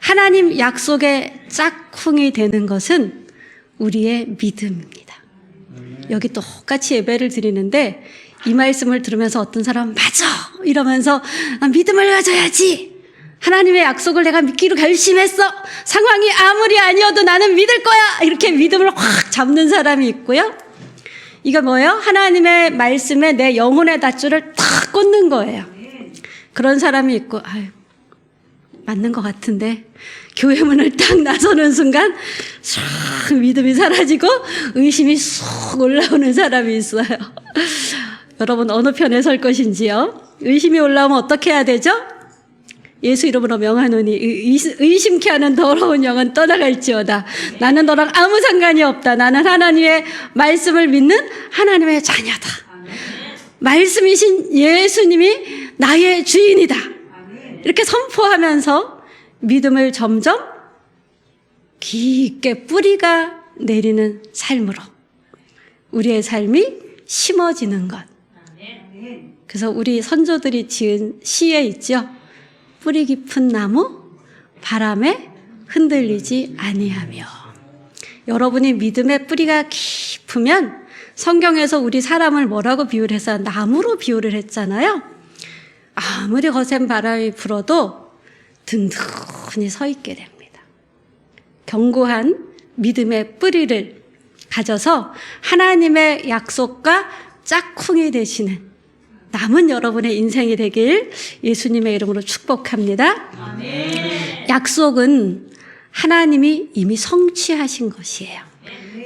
하나님 약속의 짝꿍이 되는 것은 우리의 믿음입니다. 여기 똑같이 예배를 드리는데 이 말씀을 들으면서 어떤 사람은 맞아! 이러면서 아, 믿음을 가져야지! 하나님의 약속을 내가 믿기로 결심했어! 상황이 아무리 아니어도 나는 믿을 거야! 이렇게 믿음을 확 잡는 사람이 있고요. 이거 뭐예요? 하나님의 말씀에 내 영혼의 닷줄을 탁 꽂는 거예요. 그런 사람이 있고, 아유, 맞는 것 같은데 교회 문을 딱 나서는 순간 싹 믿음이 사라지고 의심이 쏙 올라오는 사람이 있어요. 여러분 어느 편에 설 것인지요? 의심이 올라오면 어떻게 해야 되죠? 예수 이름으로 명하노니 의- 의심케 하는 더러운 영은 떠나갈지어다. 나는 너랑 아무 상관이 없다. 나는 하나님의 말씀을 믿는 하나님의 자녀다. 말씀이신 예수님이 나의 주인이다. 이렇게 선포하면서 믿음을 점점 깊게 뿌리가 내리는 삶으로 우리의 삶이 심어지는 것. 그래서 우리 선조들이 지은 시에 있죠. 뿌리 깊은 나무 바람에 흔들리지 아니하며. 여러분이 믿음의 뿌리가 깊으면 성경에서 우리 사람을 뭐라고 비유를 해서 나무로 비유를 했잖아요. 아무리 거센 바람이 불어도 든든히 서 있게 됩니다. 견고한 믿음의 뿌리를 가져서 하나님의 약속과 짝꿍이 되시는 남은 여러분의 인생이 되길 예수님의 이름으로 축복합니다. 약속은 하나님이 이미 성취하신 것이에요.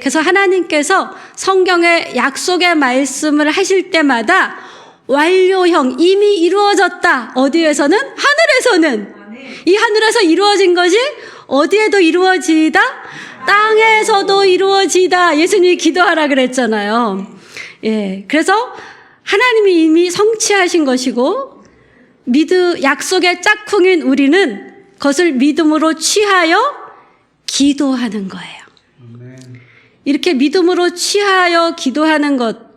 그래서 하나님께서 성경의 약속의 말씀을 하실 때마다 완료형 이미 이루어졌다. 어디에서는 하늘에서는 이 하늘에서 이루어진 것이 어디에도 이루어지다. 땅에서도 이루어지다. 예수님이 기도하라 그랬잖아요. 예. 그래서 하나님이 이미 성취하신 것이고 믿음 약속의 짝꿍인 우리는 그것을 믿음으로 취하여 기도하는 거예요. 이렇게 믿음으로 취하여 기도하는 것,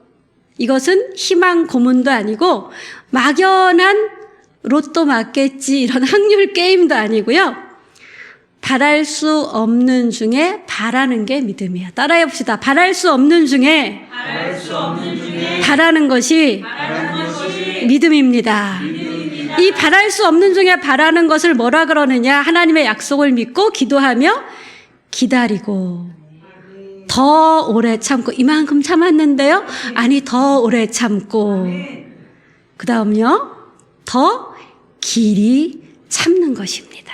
이것은 희망 고문도 아니고 막연한 로또 맞겠지 이런 확률 게임도 아니고요. 바랄 수 없는 중에 바라는 게 믿음이야. 따라해 봅시다. 바랄 수 없는 중에 바라는 것이 믿음입니다. 이 바랄 수 없는 중에 바라는 것을 뭐라 그러느냐? 하나님의 약속을 믿고 기도하며 기다리고 더 오래 참고 이만큼 참았는데요. 아니 더 오래 참고. 그 다음요. 더 길이 참는 것입니다.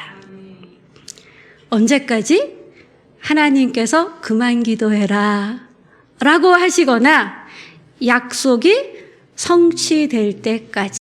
언제까지? 하나님께서 그만 기도해라. 라고 하시거나 약속이 성취될 때까지